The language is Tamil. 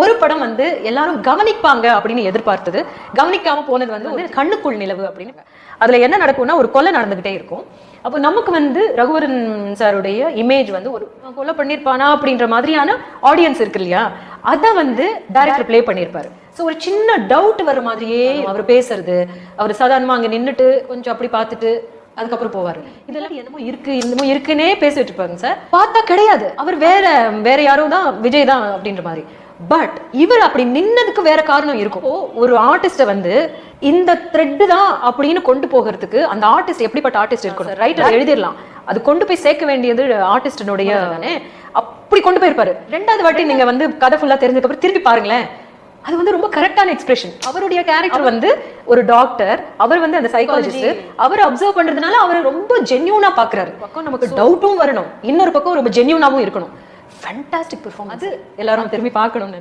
ஒரு படம் வந்து எல்லாரும் கவனிப்பாங்க அப்படின்னு எதிர்பார்த்தது. கவனிக்காம போனது வந்து வந்து கண்ணுக்குள் நிலவு அப்படின்னு. அதுல என்ன நடக்கும்னா ஒரு கொலை நடந்துகிட்டே இருக்கும். அப்போ நமக்கு வந்து ரகுவரன் சாருடைய இமேஜ் வந்து ஒரு கொலை பண்ணியிருப்பானா? அப்படின்ற மாதிரியான ஆடியன்ஸ் இருக்கு இல்லையா? அதை வந்து டைரக்டர் பிளே பண்ணியிருப்பாரு. ஸோ ஒரு சின்ன டவுட் வர மாதிரியே அவர் பேசுறது. அவர் சாதாரணமா அங்க நின்னுட்டு கொஞ்சம் அப்படி பார்த்துட்டு அதுக்கப்புறம் போவாரு. இதெல்லாம் என்னமோ இருக்கு என்னமோ இருக்குன்னே பேசிட்டு இருப்பாங்க சார். பார்த்தா கிடையாது. அவர் வேற வேற யாரும் தான் விஜய் தான் அப்படின்ற மாதிரி. பட் இவர் அப்படி நின்னதுக்கு வேற காரணம் இருக்கும். ஒரு ஆர்டிஸ்ட வந்து இந்த த்ரெட் தான் அப்படின்னு கொண்டு போகிறதுக்கு அந்த ஆர்டிஸ்ட் எப்படிப்பட்ட ஆர்டிஸ்ட் இருக்கணும்? ரைட்டர் எழுதிடலாம். அது கொண்டு போய் சேர்க்க வேண்டியது ஆர்டிஸ்டனுடைய அப்படி கொண்டு போயிருப்பாரு. ரெண்டாவது வாட்டி நீங்க வந்து கதை ஃபுல்லா தெரிஞ்சதுக்கு அப்புறம் திருப்பி பாருங்களேன். அது வந்து ரொம்ப கரெக்டான எக்ஸ்பிரஷன் அவருடைய கேரக்டர் வந்து ஒரு டாக்டர் அவர் வந்து அந்த சைக்காலஜிஸ்ட் அவர் அப்சர்வ் பண்றதுனால அவர் ரொம்ப ஜென்யூனா பாக்குறாரு பக்கம் நமக்கு டவுட்டும் வரணும். இன்னொரு பக்கம் ரொம்ப ஜென்யூனாவும் இருக்கணும். ஃபேண்டாஸ்டிக் பெர்ஃபார்மன்ஸ் எல்லாரும் திரும்பி பார்க்கணும்னு